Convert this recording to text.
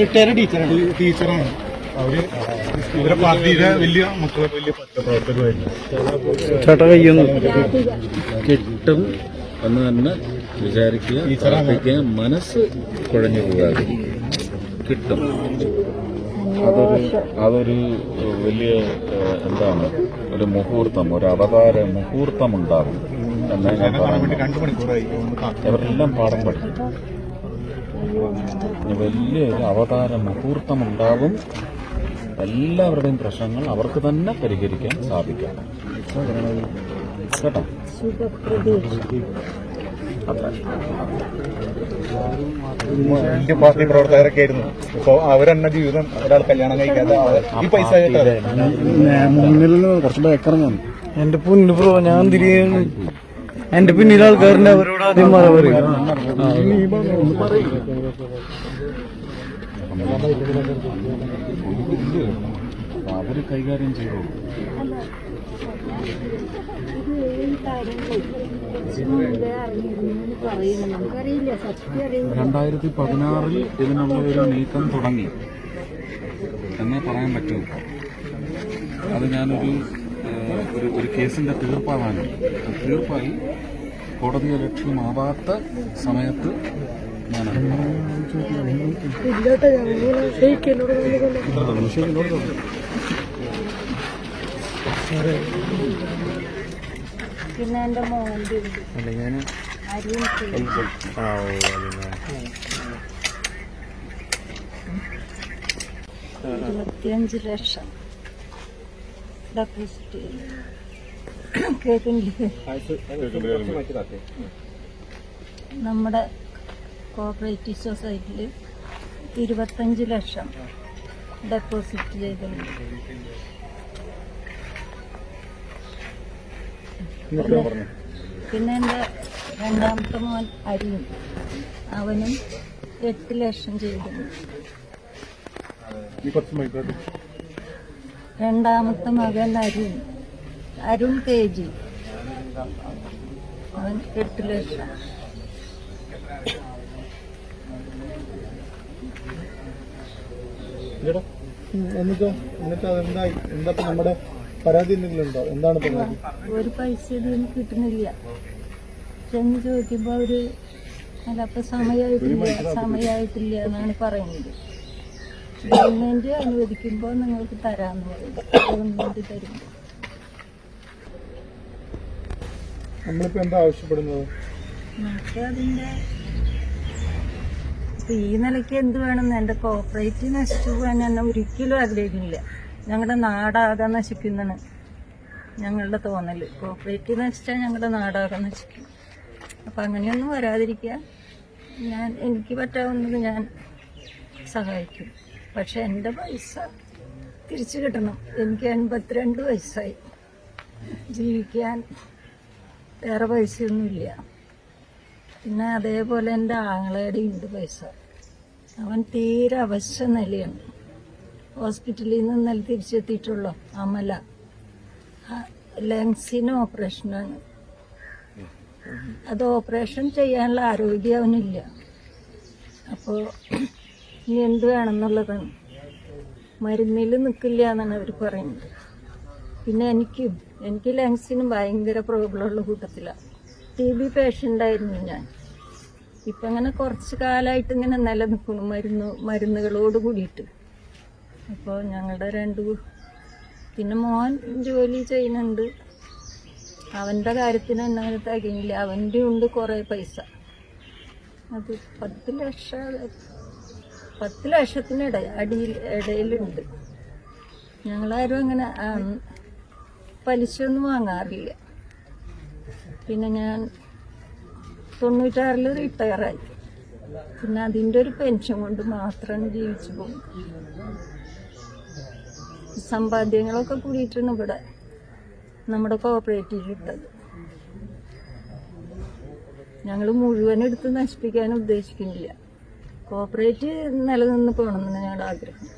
Retired ടീച്ചറാണ് ടീച്ചറാണ്. അവർ ഇവരെ വലിയ മക്കളെ വലിയ പത്രപ്രവർത്തകരായിരുന്നു ചേട്ടാ കയ്യൊന്നും കിട്ടും എന്ന് തന്നെ വിചാരിക്കുക പ്രാർത്ഥിക്കുക മനസ്സ് കുഴഞ്ഞു പോകാതെ കിട്ടും. അതൊരു അതൊരു വലിയ എന്താണ് ഒരു മുഹൂർത്തം ഒരു അവതാര മുഹൂർത്തം ഉണ്ടാകും എന്നാൽ ഞാൻ പറയാൻ വേണ്ടി പറയുന്നു രണ്ടു മണിക്കൂറായി. ഒന്ന് കാത്തു. അവരെല്ലാം പാഠം പഠിക്കും. വലിയൊരു അവതാര മുഹൂർത്തമുണ്ടാകും എല്ലാവരുടെയും പ്രശ്നങ്ങൾ അവർക്ക് തന്നെ പരിഹരിക്കാൻ സാധിക്കാം. കേട്ടോ? അത്ര പാർട്ടി പ്രവർത്തകരൊക്കെ ആയിരുന്നു. ഇപ്പൊ അവരെന്നെ ജീവിതം ഒരാൾ കല്യാണം കഴിക്കാതെ ഈ പൈസ മുന്നിൽ നിന്ന് കുറച്ച് എന്റെ പൊന്നു ബ്രോ ഞാൻ തിരികെ എന്റെ പിന്നിൽ ആൾക്കാരുണ്ട് അവരോട് ആദ്യം മറ പറയും. കൈകാര്യം ചെയ്തോളൂ രണ്ടായിരത്തി പതിനാറിൽ ഇതിനുള്ള ഒരു നീക്കം തുടങ്ങി. എന്നേ പറയാൻ പറ്റൂ. അത് ഞാനൊരു ഒരു ഒരു കേസിന്റെ തീർപ്പാവാനും തീർപ്പായി കോടതി ലക്ഷ്യമാവാത്ത സമയത്ത് ഞാൻ പിന്നെ ഇരുപത്തിയഞ്ച് ലക്ഷം. ഡെപ്പോസിറ്റ് കേൾക്കുന്നില്ലേ നമ്മുടെ കോപ്പറേറ്റീവ് സൊസൈറ്റിയിൽ ഇരുപത്തഞ്ച് ലക്ഷം ഡെപ്പോസിറ്റ് ചെയ്തിട്ടുണ്ട്. പിന്നെ എന്റെ രണ്ടാമത്തെ മോൻ അരിയും. അവനും എട്ട് ലക്ഷം ചെയ്തിട്ടുണ്ട്. രണ്ടാമത്തെ മകൻ അരുൺ. അരുൺ കെ ജി അവൻ എട്ട് ലക്ഷം. എന്നിട്ടോ? എന്നിട്ട് അതെന്താ? എന്താ നമ്മുടെ പരാതി എന്തെങ്കിലും ഉണ്ടോ? എന്താണ് പരാതി ഒരു പൈസ ഇതൊന്നും കിട്ടുന്നില്ല. ചെന്ന് ചോദിക്കുമ്പോ അവർ അല്ല അപ്പൊ സമയമായിട്ടില്ല സമയമായിട്ടില്ല എന്നാണ് പറയുന്നത്. ഗവൺമെന്റ് അനുവദിക്കുമ്പോൾ നിങ്ങൾക്ക് തരാന്ന് പറയും. ഗവൺമെന്റ് തരും. നമ്മളിപ്പോ എന്താ ആവശ്യപ്പെടുന്നത്? നമുക്ക് അതിന്റെ ഈ നിലയ്ക്ക് എന്ത് വേണമെന്ന് എന്റെ കോപ്പറേറ്റ് നശിച്ചു പോകാൻ ഞാൻ ഒരിക്കലും ആഗ്രഹിക്കുന്നില്ല. ഞങ്ങളുടെ നാടാകെ നശിക്കുന്നതാണ് ഞങ്ങളുടെ തോന്നൽ. കോപ്പറേറ്റ് നശിച്ചാൽ ഞങ്ങളുടെ നാടാകെ നശിക്കും. അപ്പം അങ്ങനെയൊന്നും വരാതിരിക്കുക ഞാൻ എനിക്ക് പറ്റാവുന്നത് ഞാൻ സഹായിക്കും. പക്ഷെ എന്റെ പൈസ തിരിച്ചു കിട്ടണം. എനിക്ക് എൺപത്തിരണ്ട് വയസ്സായി. ജീവിക്കാൻ വേറെ പൈസയൊന്നുമില്ല. പിന്നെ അതേപോലെ എന്റെ ആങ്ങളയുടെ ഉണ്ട് പൈസ. അവൻ തീരെ അവശ്യ നിലയാണ്. ഹോസ്പിറ്റലിൽ നിന്ന് ഇന്നലെ തിരിച്ചെത്തിയിട്ടുള്ളൂ അമല. ലങ്സിന് ഓപ്പറേഷനാണ്. അത് ഓപ്പറേഷൻ ചെയ്യാനുള്ള ആരോഗ്യം അവനില്ല. അപ്പോൾ ഇനി എന്ത് വേണമെന്നുള്ളതാണ്. മരുന്നിൽ നിൽക്കില്ല എന്നാണ് അവർ പറയുന്നത്. പിന്നെ എനിക്കും എനിക്ക് ലങ്സിനും ഭയങ്കര പ്രോബ്ലം ഉള്ള കൂട്ടത്തിലാണ് ടി ബി പേഷ്യന്റായിരുന്നു ഞാൻ. ഇപ്പം അങ്ങനെ കുറച്ച് കാലമായിട്ട് ഇങ്ങനെ നിലനിൽക്കുന്നു മരുന്ന് മരുന്നുകളോട് കൂടിയിട്ട്. അപ്പോൾ ഞങ്ങളുടെ രണ്ട് പിന്നെ മോൻ ജോലി ചെയ്യുന്നുണ്ട്. അവന്റെ കാര്യത്തിന് എന്നെ അങ്ങനെ തികയില്ല അവന്റെ ഉണ്ട് കുറേ പൈസ. അത് പത്ത് ലക്ഷം പത്ത് ലക്ഷത്തിനിട അടിയിൽ ഇടയിലുണ്ട്. ഞങ്ങളാരും അങ്ങനെ പലിശയൊന്നും വാങ്ങാറില്ല. പിന്നെ ഞാൻ തൊണ്ണൂറ്റാറിൽ റിട്ടയറായി പിന്നെ അതിന്റെ ഒരു പെൻഷൻ കൊണ്ട് മാത്രമാണ് ജീവിച്ചു പോകും. സമ്പാദ്യങ്ങളൊക്കെ കൂടിയിട്ടാണ് ഇവിടെ നമ്മുടെ കോപ്പറേറ്റീവ് ഇട്ടത്. ഞങ്ങൾ മുഴുവൻ എടുത്ത് നശിപ്പിക്കാൻ ഉദ്ദേശിക്കുന്നില്ല. കോപ്പറേറ്റീവ് നിലനിന്ന് പോകണമെന്നാണ് ഞങ്ങളുടെ ആഗ്രഹം.